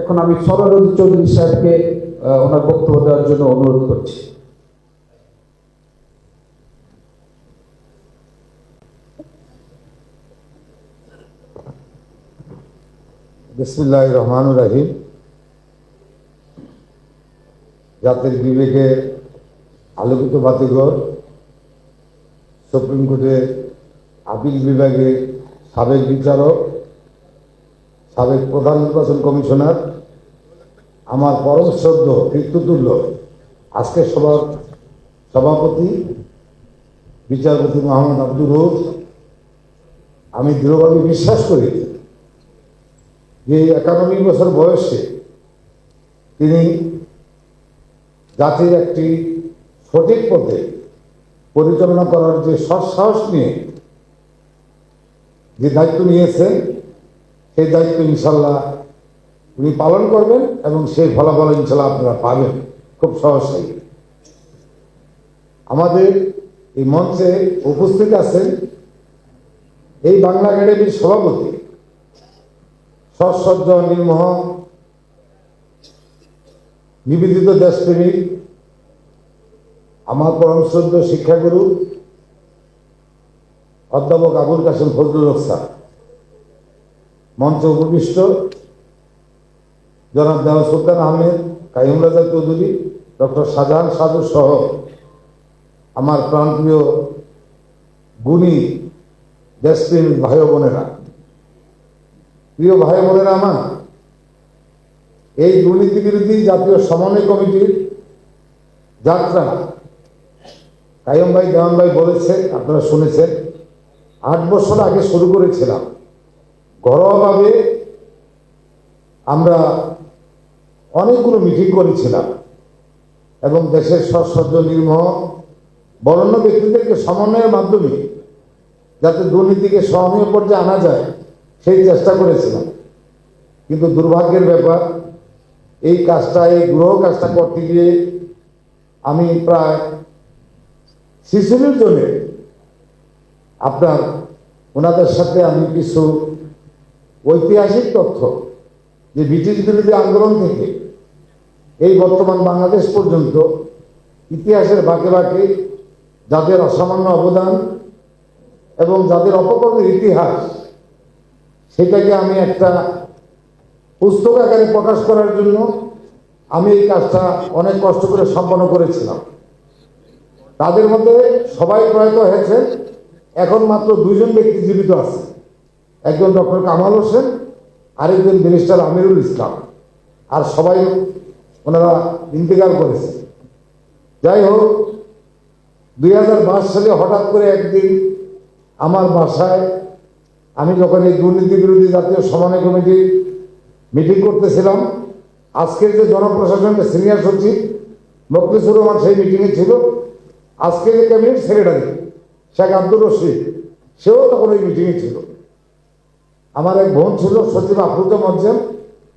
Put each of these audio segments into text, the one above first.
এখন আমি সরোজ চৌধুরী সাহেবকে ওনার বক্তব্য দেওয়ার জন্য অনুরোধ করছি। বিসমুল্লাহ রহমান রাহিম। জাতির বিবেকে আলোকিত বাতিঘর, সুপ্রিম কোর্টের আপিল বিভাগে সাবেক বিচারক সাবেক প্রধান নির্বাচন কমিশনার, আমার পরম শ্রদ্ধ কীর্ততুল্য আজকের সভার সভাপতি, বিচারপতি মোহাম্মদ আব্দুর রৌফ আমি দৃঢ়ভাবে বিশ্বাস করি যে একানব্বই বছর বয়সে তিনি জাতির একটি সঠিক পথে পরিচালনা করার যে সৎসাহস নিয়ে যে দায়িত্ব নিয়েছেন সেই দায়িত্ব ইনশাল্লাহ উনি পালন করবেন এবং সেই ফলাফল ইনশাল্লাহ আপনারা পাবেন। খুব সহজেই আমাদের এই মঞ্চে উপস্থিত আছেন এই বাংলা একাডেমির সভাপতি সৎসজ্জ নির্মোহ নিবেদিত দেশপ্রেমিক আমার পরম শিক্ষাগুরু, অধ্যাপক আবুল কাসেম ফজলুল স্যার। মঞ্চে উপবিষ্ট জনাব দেওয়া সুলতান আহমেদ কাইম রাজা চৌধুরী ডক্টর শাহজাহান সাধু সহ আমার প্রাণপ্রিয় গুণী দেশপ্রেমিক ভাই বোনেরা। প্রিয় ভাই বোনেরা আমার, এই দুর্নীতি বিরোধী জাতীয় সমন্বয় কমিটির যাত্রা কায়ম ভাই, দেওয়ান ভাই বলেছেন, আপনারা শুনেছেন, আট বছর আগে শুরু করেছিলাম। ঘরোয়াভাবে আমরা অনেকগুলো মিটিং করেছিলাম এবং দেশের সৎসজ্জ নির্মহ বরণ্য ব্যক্তিদেরকে সমন্বয়ের মাধ্যমে যাতে দুর্নীতিকে সহনীয় পর্যায়ে আনা যায়, সেই চেষ্টা করেছিলাম। কিন্তু দুর্ভাগ্যের ব্যাপার, এই কাজটা, এই গ্রহ কাজটা করতে গিয়ে আমি প্রায় শিশুদের জন্য আপনার ওনাদের সাথে আমি কিছু ঐতিহাসিক তথ্য যে ব্রিটিশ বিরোধী আন্দোলন থেকে এই বর্তমান বাংলাদেশ পর্যন্ত ইতিহাসের বাঁকে বাঁকে যাদের অসামান্য অবদান এবং যাদের অপকর্মের ইতিহাস, সেটাকে আমি একটা পুস্তক আকারে প্রকাশ করার জন্য আমি এই কাজটা অনেক কষ্ট করে সম্পন্ন করেছিলাম। তাদের মধ্যে সবাই প্রয়াত হয়েছে এখন মাত্র দুইজন ব্যক্তি জীবিত আছে একজন ডক্টর কামাল হোসেন, আরেকজন মিনিস্টার আমিরুল ইসলাম। আর সবাই ওনারা ইন্তেকাল করেছে। যাই হোক, দুই হাজার বাইশ সালে হঠাৎ করে একদিন আমার বাসায় আমি যখন এই দুর্নীতি বিরোধী জাতীয় সমন্বয় কমিটি মিটিং করতেছিলাম, আজকের যে জনপ্রশাসনের সিনিয়র সচিব মকলিসুর রহমান সেই মিটিংয়ে ছিল, আজকের যে ক্যাবিনেট সেক্রেটারি শেখ আব্দুর রশিদ, সেও তখন ওই মিটিংয়ে ছিল। আমার এক বোন ছিল সচিব আফরুজা মজ্জেম,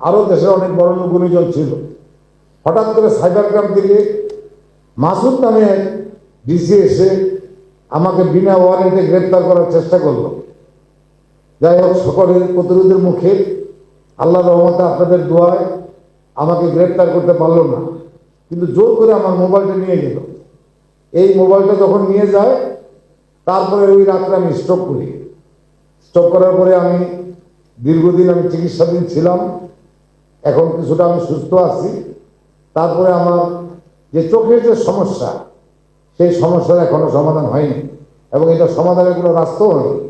আরও দেশের অনেক বড় গুণীজন ছিল। হঠাৎ করে সাইবার ক্রাইম থেকে মাসুদ নামে ডিসি এসে আমাকে বিনা ওয়ারেন্টে গ্রেপ্তার করার চেষ্টা করল। যাই হোক, সকলের প্রতিরোধের মুখে আল্লাহ রহমতে আপনাদের দোয়ায় আমাকে গ্রেপ্তার করতে পারল না, কিন্তু জোর করে আমার মোবাইলটা নিয়ে গেল এই মোবাইলটা যখন নিয়ে যায়, তারপরে ওই রাত্রে আমি স্টপ করি। স্টপ করার পরে আমি দীর্ঘদিন আমি চিকিৎসাধীন ছিলাম। এখন কিছুটা আমি সুস্থ আছি। তারপরে আমার যে চোখের যে সমস্যা, সেই সমস্যার এখনও সমাধান হয়নি এবং এটা সমাধানের কোনো রাস্তাও হয়নি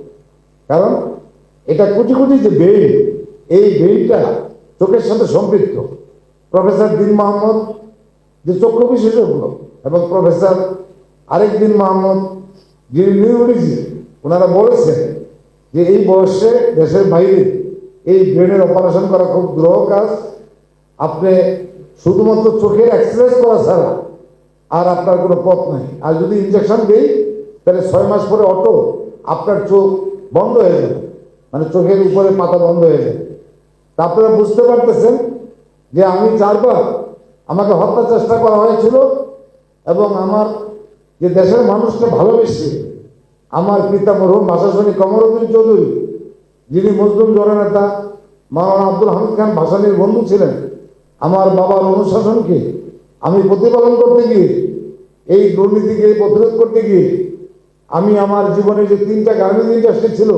কারণ এটা কোটি কোটি যে বেইল এই বেইলটা চোখের সাথে সম্পৃক্ত। প্রফেসর দিন মোহাম্মদ যে চক্ষু বিশেষজ্ঞ এবং প্রফেসর আরেক দিন মোহাম্মদ যিনি নিউরোলজি ওনারা বলেছেন যে এই বয়সে দেশের বাইরে এই ব্রেনের অপারেশন করা খুব দ্রুহ কাজ। আপনি শুধুমাত্র চোখের এক্সারসাইজ করা ছাড়া আর আপনার কোনো পথ নাই। আর যদি ইঞ্জেকশন দিই, তাহলে ছয় মাস পরে অটো আপনার চোখ বন্ধ হয়ে যাবে। মানে চোখের উপরে পাতা বন্ধ হয়ে যাবে। তা আপনারা বুঝতে পারতেছেন যে আমি চারবার আমাকে হত্যা চেষ্টা করা হয়েছিল এবং আমার যে দেশের মানুষকে ভালোবেসে আমার পিতা মরহুম ভাষাসনী কমরুদ্দিন চৌধুরী, যিনি মুসলিম জননেতা মাওলানা আব্দুল হামিদ খান ভাসানির বন্ধু ছিলেন। আমার বাবার অনুশাসনকে আমি প্রতিপালন করতে গিয়ে, এই দুর্নীতিকে প্রতিরোধ করতে গিয়ে, আমি আমার জীবনে যে তিনটা গার্মেন্টস ইন্ডাস্ট্রি ছিল,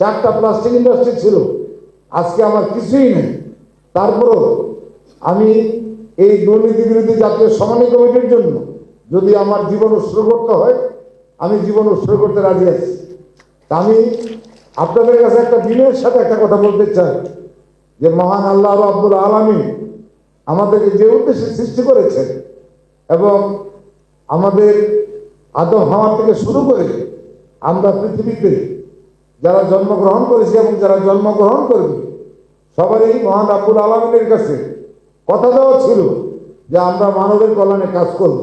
চারটা প্লাস্টিক ইন্ডাস্ট্রি ছিল, আজকে আমার কিছুই নেই। তারপরও আমি এই দুর্নীতি বিরোধী জাতীয় সমন্বয় কমিটির জন্য যদি আমার জীবন উৎসর্গ করতে হয় আমি জীবন উৎসর্গ করতে রাজি আছি। তা আমি আপনাদের কাছে একটা দিনের সাথে একটা কথা বলতে চাই, যে মহান আল্লাহ আব্দুল আলমী আমাদেরকে যে উদ্দেশ্যে সৃষ্টি করেছেন এবং আমাদের আদম হওয়ার থেকে শুরু করে আমরা পৃথিবীতে যারা জন্মগ্রহণ করেছি এবং যারা জন্মগ্রহণ করবে, সবারই মহান আব্দুল আলমিনের কাছে কথা দেওয়া ছিল যে আমরা মানবের কল্যাণে কাজ করব।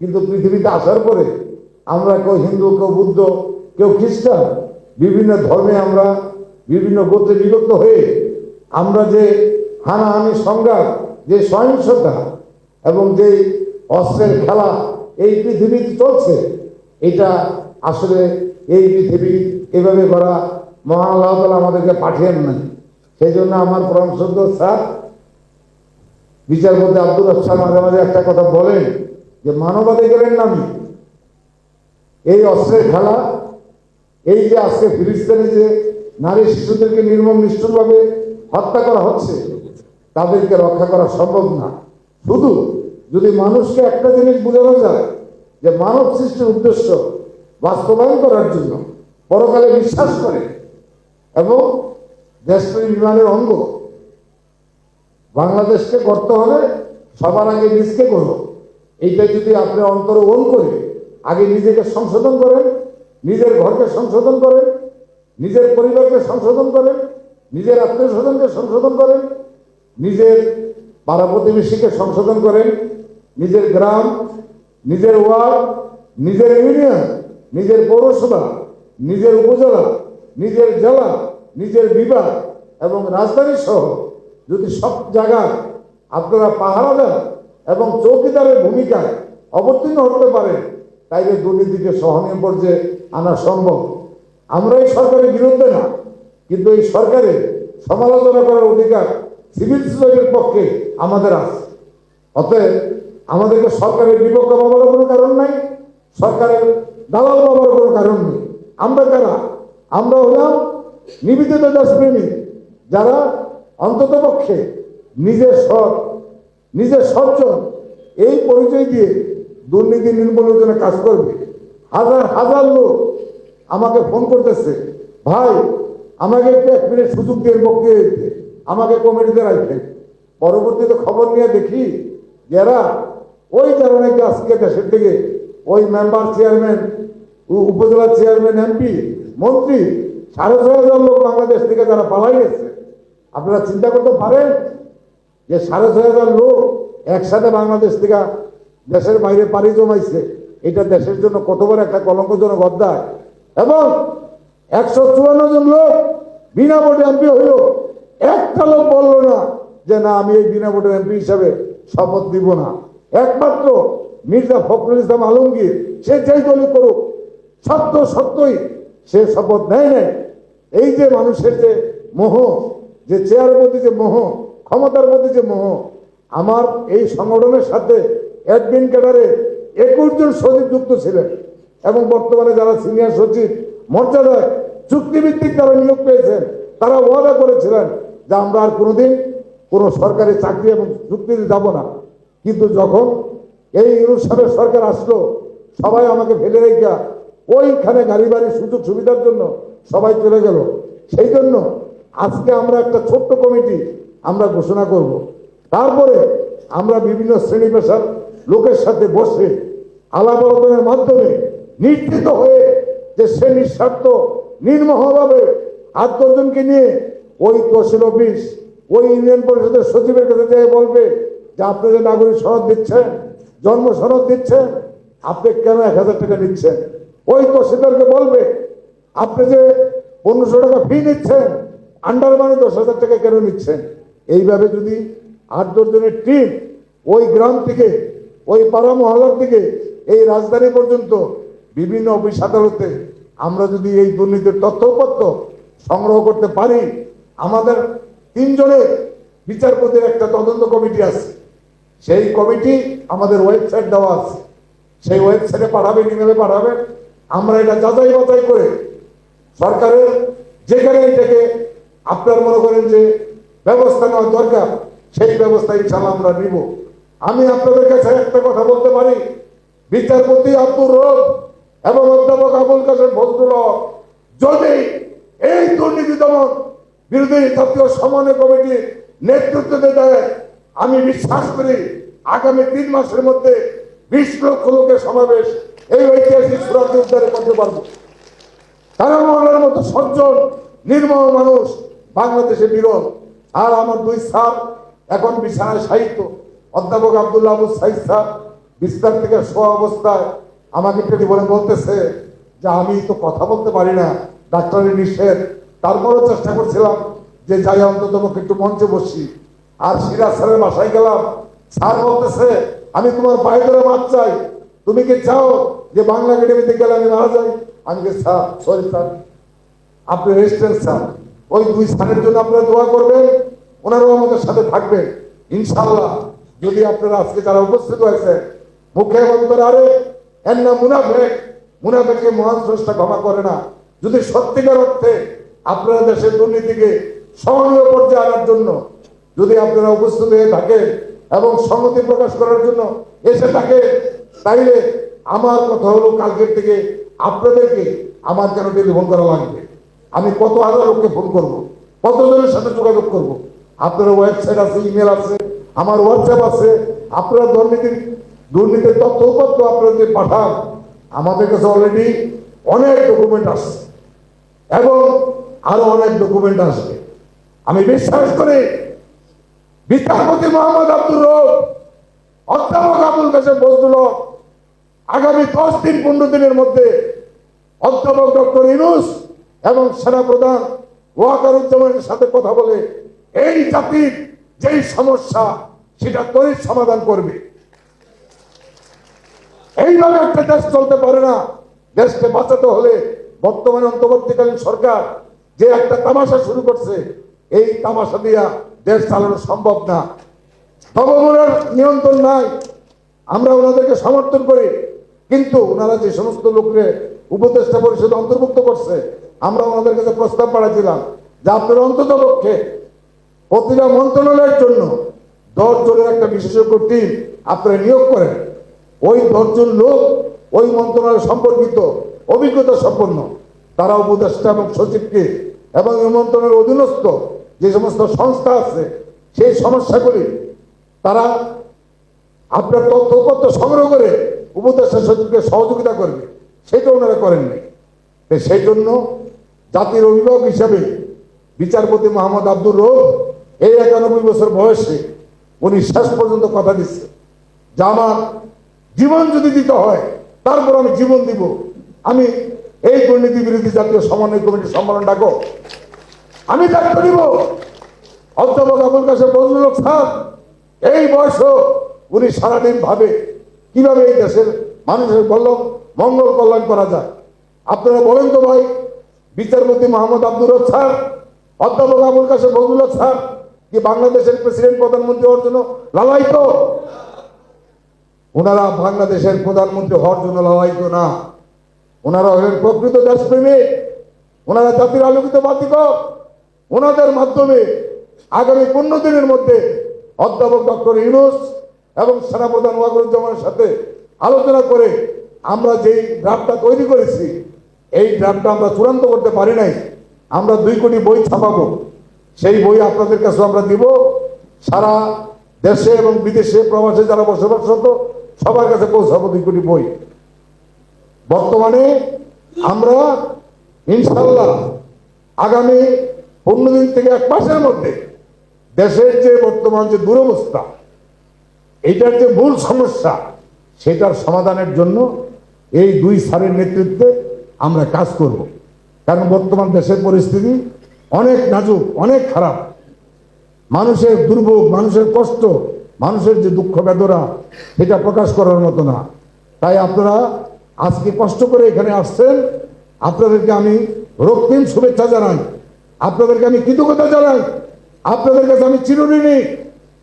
কিন্তু পৃথিবীতে আসার পরে আমরা কেউ হিন্দু, কেউ বুদ্ধ, কেউ খ্রিস্টান, বিভিন্ন ধর্মে আমরা বিভিন্ন গোত্রে বিভক্ত হয়ে আমরা যে হানাহানি সংঘাত, যে সহিংসতা এবং যে অস্ত্রের খেলা এই পৃথিবীতে চলছে, এটা আসলে এই পৃথিবী এভাবে করা মহান আল্লাহ তালা আমাদেরকে পাঠিয়েন নাই। সেই জন্য আমার পরামর্শ স্যার, বিচারপতি আব্দুল রহমান মাঝে মাঝে একটা কথা বলেন যে, মানবাধিকারের নামে এই অস্ত্রের খেলা, এই যে আজকে ফিলিস্তিনে যে নারী শিশুদেরকে নির্মম নিষ্ঠুরভাবে হত্যা করা হচ্ছে, তাদেরকে রক্ষা করা সম্ভব না। শুধু যদি মানুষকে একটা জিনিস বোঝানো যায়, যে মানব সৃষ্টির উদ্দেশ্য বাস্তবায়ন করার জন্য পরকালে বিশ্বাস করে এবং দেশপ্রেম বিমানের অঙ্গ, বাংলাদেশকে করতে হলে সবার আগে নিজকে করো এইটা যদি আপনি অন্তর ওন করে আগে নিজেকে সংশোধন করেন নিজের ঘরকে সংশোধন করেন নিজের পরিবারকে সংশোধন করেন নিজের আত্মীয় স্বজনকে সংশোধন করেন নিজের পাড়া প্রতিবেশীকে সংশোধন করেন নিজের গ্রাম, নিজের ওয়ার্ড, নিজের ইউনিয়ন, নিজের পৌরসভা, নিজের উপজেলা, নিজের জেলা, নিজের বিভাগ এবং রাজধানী সহ যদি সব জায়গায় আপনারা পাহারা দেন এবং চৌকিদারের ভূমিকায় অবতীর্ণ হতে পারেন তাইলে দুর্নীতিকে সহনীয় পর্যায়ে আনা সম্ভব। আমরা এই সরকারের বিরুদ্ধে না, কিন্তু এই সরকারের সমালোচনা করার অধিকার সিভিল সোসাইটির পক্ষে আমাদের আছে। অতএব আমাদেরকে সরকারের বিপক্ষে পাওয়ার কোনো কারণ নাই, সরকারের দালাল পাওয়ার কোনো কারণ নেই। আমরা কারা? আমরা হলাম নিবেদিত দেশপ্রেমী যারা অন্তত পক্ষে নিজের সৎ, নিজের সজ্জন এই পরিচয় দিয়ে দুর্নীতি নির্মূলের জন্য কাজ করবে। হাজার হাজার লোক আমাকে ফোন করতেছে, ভাই, আমাকে একটু এক মিনিট সুযোগ দিয়ে বক্তৃতা দিতে আমাকে কমিটিতে রাখবেন পরবর্তীতে খবর নিয়ে দেখি যারা, ওই যারা নাকি আজকে দেশের থেকে ওই মেম্বার চেয়ারম্যান উপজেলা চেয়ারম্যান এমপি মন্ত্রী, সাড়ে ছয় হাজার লোক বাংলাদেশ থেকে যারা পালাই গেছে। আপনারা চিন্তা করতে পারেন যে সাড়ে ছয় হাজার লোক একসাথে বাংলাদেশ থেকে দেশের বাইরে পাড়ি জমাইছে, এটা দেশের জন্য কত বড় একটা কলঙ্কজনক অধ্যায়। এবং একশো চুয়ান্ন জন লোক বিনা ভোটে এমপি হইল। একটা লোক বলল না যে, না, আমি এই বিনা ভোটের এমপি হিসাবে শপথ দিব না। একমাত্র মির্জা ফখরুল ইসলাম আলমগীর, সে যেই দলই করুক, সত্য সত্যই সে শপথ নেয় নেয় এই যে মানুষের যে মোহ, যে চেয়ারের প্রতি যে মোহ, ক্ষমতার প্রতি যে মোহ, আমার এই সংগঠনের সাথে অ্যাডমিন ক্যাডারে একুশ জন সচিব যুক্ত ছিলেন। এবং বর্তমানে যারা সিনিয়র সচিব, মর্যাদায় চুক্তিভিত্তিক যারা নিয়োগ পেয়েছেন, তারা ওয়াদা করেছিলেন যে আমরা আর কোনোদিন কোনো সরকারি চাকরি এবং চুক্তিতে যাব না। কিন্তু যখন এই অনুষ্ঠানের সরকার আসলো, সবাই আমাকে ফেলে রেখা ওইখানে গাড়ি বাড়ির সুযোগ সুবিধার জন্য সবাই চলে গেল। সেই জন্য আজকে আমরা একটা ছোট্ট কমিটি আমরা ঘোষণা করব। তারপরে আমরা বিভিন্ন শ্রেণি পেশার লোকের সাথে বসে আলাপ মাধ্যমে নিশ্চিত হয়ে যে সে নিঃস্বার্থ, নির্মহভাবে আট দশজনকে নিয়ে ওই তহসিল অফিস, ওই ইউনিয়ন পরিষদের সচিবের কাছে যেয়ে বলবে যে আপনি যে নাগরিক সনদ দিচ্ছেন, জন্ম সনদ দিচ্ছেন, আপনি কেন এক হাজার টাকা নিচ্ছেন? ওই তহসিলদারকে বলবে, আপনি যে পনেরোশো টাকা ফি নিচ্ছেন আন্ডার মানে দশ হাজার টাকা কেন নিচ্ছেন? এইভাবে যদি আট দশজনের টিম ওই গ্রাম থেকে ওই পাড়া মহল্লার থেকে এই রাজধানী পর্যন্ত বিভিন্ন অফিস আদালতে আমরা যদি এই দুর্নীতির তথ্যপত্র সংগ্রহ করতে পারি, আমাদের তিনজনের বিচারপতির একটা তদন্ত কমিটি আছে। সেই কমিটি আমাদের ওয়েবসাইট দেওয়া আছে। সেই ওয়েবসাইটে পাঠাবেন ইমেলে পাঠাবেন আমরা এটা যাচাই বাছাই করে সরকারের যেখানে এটাকে আপনার মনে করেন যে ব্যবস্থা নেওয়া দরকার, সেই ব্যবস্থা ইনশাল্লাহ আমরা নিব। আমি আপনাদের কাছে একটা কথা বলতে পারি। বিচারপতি আব্দুর রব এবং অধ্যাপক আবুল কাসেম ফজলুল যদি এই দুর্নীতি দমন বিরোধী জাতীয় সমন্বয় কমিটি নেতৃত্ব দেয়, আমি বিশ্বাস করি আগামী তিন মাসের মধ্যে বিশ লক্ষ লোকের সমাবেশ এই ঐতিহাসিক সুরাজ উদ্ধারে করতে পারব। তারা মহলের মতো সজ্জন নির্মল মানুষ, বাংলাদেশে বিরল। আর আমার দুই সাপ এখন বিছানায় সাহিত্য অধ্যাপক আব্দুল্লাহ আবু সাইদ স্যার বিস্তার থেকে শোয়া অবস্থায় আমাকে টেলিফোনে বলতেছে যে আমি তো কথা বলতে পারি না, ডাক্তারের নিষেধ। তারপরেও চেষ্টা করছিলাম যে যাই অন্তত একটু মঞ্চে বসি। আর সিরাজ স্যারের বাসায় গেলাম। স্যার বলতেছে, আমি তোমার বাইরে মাপ চাই। তুমি কি চাও যে বাংলা একাডেমিতে গেলে আমি মারা যাই? আমি স্যার সরি স্যার। আপনি রেজিস্ট্যান্ট স্যার। ওই দুই স্থানের জন্য আপনারা দোয়া করবেন। ওনারাও আমাদের সাথে থাকবেন। ইনশাল্লাহ যদি আপনারা আজকে যারা উপস্থিত হয়েছে মুখে অন্তরে আরে নাম মুনাফেক মুনাফেককে মহান স্রষ্টা ক্ষমা করে না। যদি সত্যিকার অর্থে আপনারা দেশের দুর্নীতিকে সহনীয় পর্যায়ে আনার জন্য, যদি আপনারা উপস্থিত হয়ে থাকেন এবং সংহতি প্রকাশ করার জন্য এসে থাকে তাইলে আমার কথা হলো কালকের থেকে আপনাদেরকে আমার কেন টেলিফোন করা লাগবে। আমি কত হাজার লোককে ফোন করব, কতজনের সাথে যোগাযোগ করব? আপনার ওয়েবসাইট আছে, ইমেল আছে আমার হোয়াটসঅ্যাপ আছে, আপনারা দুর্নীতির দুর্নীতির তথ্য উপাত্য আপনারা যে পাঠান, আমাদের কাছে অলরেডি অনেক ডকুমেন্ট আসছে এবং আরও অনেক ডকুমেন্ট আসবে। আমি বিশ্বাস করি, বিচারপতি মোহাম্মদ আব্দুর রব, অধ্যাপক আবুল কাসেম বজদুল আগামী দশ দিন, পনেরো দিনের মধ্যে অধ্যাপক ডক্টর ইনুস এবং সেনাপ্রধান ওয়াকারুজ্জামানের সাথে কথা বলে এই জাতির যেই সমস্যা, সেটা তৈরির সমাধান করবে। এইভাবে একটা দেশ চলতে পারে না। দেশকে বাঁচাতে হলে বর্তমানে অন্তর্বর্তীকালীন সরকার যে একটা তামাশা শুরু করছে, এই তামাশা দিয়া দেশ চালানো সম্ভব না। নবমনের নিয়ন্ত্রণ নাই। আমরা ওনাদেরকে সমর্থন করি। কিন্তু ওনারা যে সমস্ত লোককে উপদেষ্টা পরিষদ অন্তর্ভুক্ত করছে, আমরা ওনাদের কাছে প্রস্তাব পাঠাচ্ছিলাম যে আপনারা অন্তত পক্ষে প্রতিটা মন্ত্রণালয়ের জন্য দশ জনের একটা বিশেষজ্ঞ টিম আপনারা নিয়োগ করেন। ওই দশজন লোক ওই মন্ত্রণালয় সম্পর্কিত, অভিজ্ঞতা সম্পন্ন। তারা উপদেষ্টা এবং সচিবকে এবং এই মন্ত্রণালয়ের অধীনস্থ যে সমস্ত সংস্থা আছে, সেই সমস্যাগুলি তারা আপনার তথ্যপত্র সংগ্রহ করে উপদেষ্টা সচিবকে সহযোগিতা করবে। সেটা ওনারা করেননি সেই জন্য জাতির অভিভাবক হিসাবে বিচারপতি মোহাম্মদ আব্দুর রৌফ এই একানব্বই বছর বয়সে উনি শেষ পর্যন্ত কথা দিচ্ছে যে আমার জীবন যদি দিতে হয়, তারপর আমি জীবন দিব। আমি এই দুর্নীতি বিরোধী জাতীয় সমন্বয় কমিটির সম্মেলন ডাকো। আমি দায়িত্ব নিব অধ্যাপক আবুল কাছে বজলুল স্যার, এই বয়স উনি সারাদিন ভাবে কীভাবে এই দেশের মানুষের বলল, মঙ্গল কল্যাণ করা যায়। আপনারা বলেন তো ভাই, বিচারপতি মোহাম্মদ আব্দুর রব স্যার, অধ্যাপক আবুল কাছে বজলুল স্যার কি বাংলাদেশের প্রেসিডেন্ট প্রধানমন্ত্রী হওয়ার জন্য লালায়িত। ওনারা বাংলাদেশের প্রধানমন্ত্রী হওয়ার জন্য লালায়িত না। ওনারা হলেন প্রকৃত দেশপ্রেমিক। ওনারা জাতির আলোকিত বাতিকর ওনাদের মাধ্যমে আগামী পনেরো দিনের মধ্যে অধ্যাপক ডক্টর ইউনুস এবং সেনাপ্রধান ওয়াকরুজ্জামানের সাথে আলোচনা করে আমরা যেই ড্রাফটটা তৈরি করেছি, এই ড্রাফটটা আমরা চূড়ান্ত করতে পারি নাই। আমরা দুই কোটি বই ছাপাবো। সেই বই আপনাদের কাছে আমরা দিব। সারা দেশে এবং বিদেশে, প্রবাসে যারা বসবাসরত সবার কাছে পৌঁছাবো দুই কোটি বই। বর্তমানে আমরা ইনশাল্লাহ আগামী পনেরো দিন থেকে এক মাসের মধ্যে দেশের যে বর্তমান যে দুরবস্থা এইটার যে মূল সমস্যা, সেটার সমাধানের জন্য এই দুই সারের নেতৃত্বে আমরা কাজ করব। কারণ বর্তমান দেশের পরিস্থিতি অনেক নাজুক, অনেক খারাপ। মানুষের দুর্ভোগ, মানুষের কষ্ট, মানুষের যে দুঃখ বেদনা, এটা প্রকাশ করার মতো না। তাই আপনারা আজকে কষ্ট করে এখানে আসছেন। আপনাদেরকে আমি রক্তিম শুভেচ্ছা জানাই। আপনাদেরকে আমি কৃতজ্ঞতা জানাই। আপনাদের কাছে আমি চিরঋণী,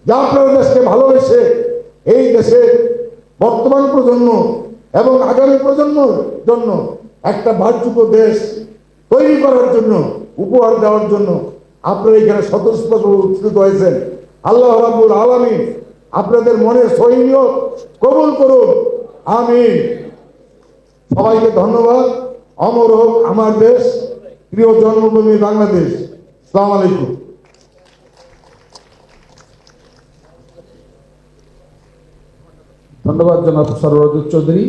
যা আপনারা দেশকে ভালোবেসে এই দেশের বর্তমান প্রজন্ম এবং আগামী প্রজন্মের জন্য একটা বাহ্যুক দেশ তৈরি করার জন্য, উপহার দেওয়ার জন্য আপনারা এখানে স্বতঃস্ফূর্ত উপস্থিত হয়েছেন। আল্লাহ রাবুল আলমী আপনাদের মনে সৈন্য কবুল করুন। আমি সবাইকে ধন্যবাদ। অমর হোক আমার দেশ, প্রিয় জন্মভূমি বাংলাদেশ। সালাম আলাইকুম। ধন্যবাদ জনাব সরোজ চৌধুরী।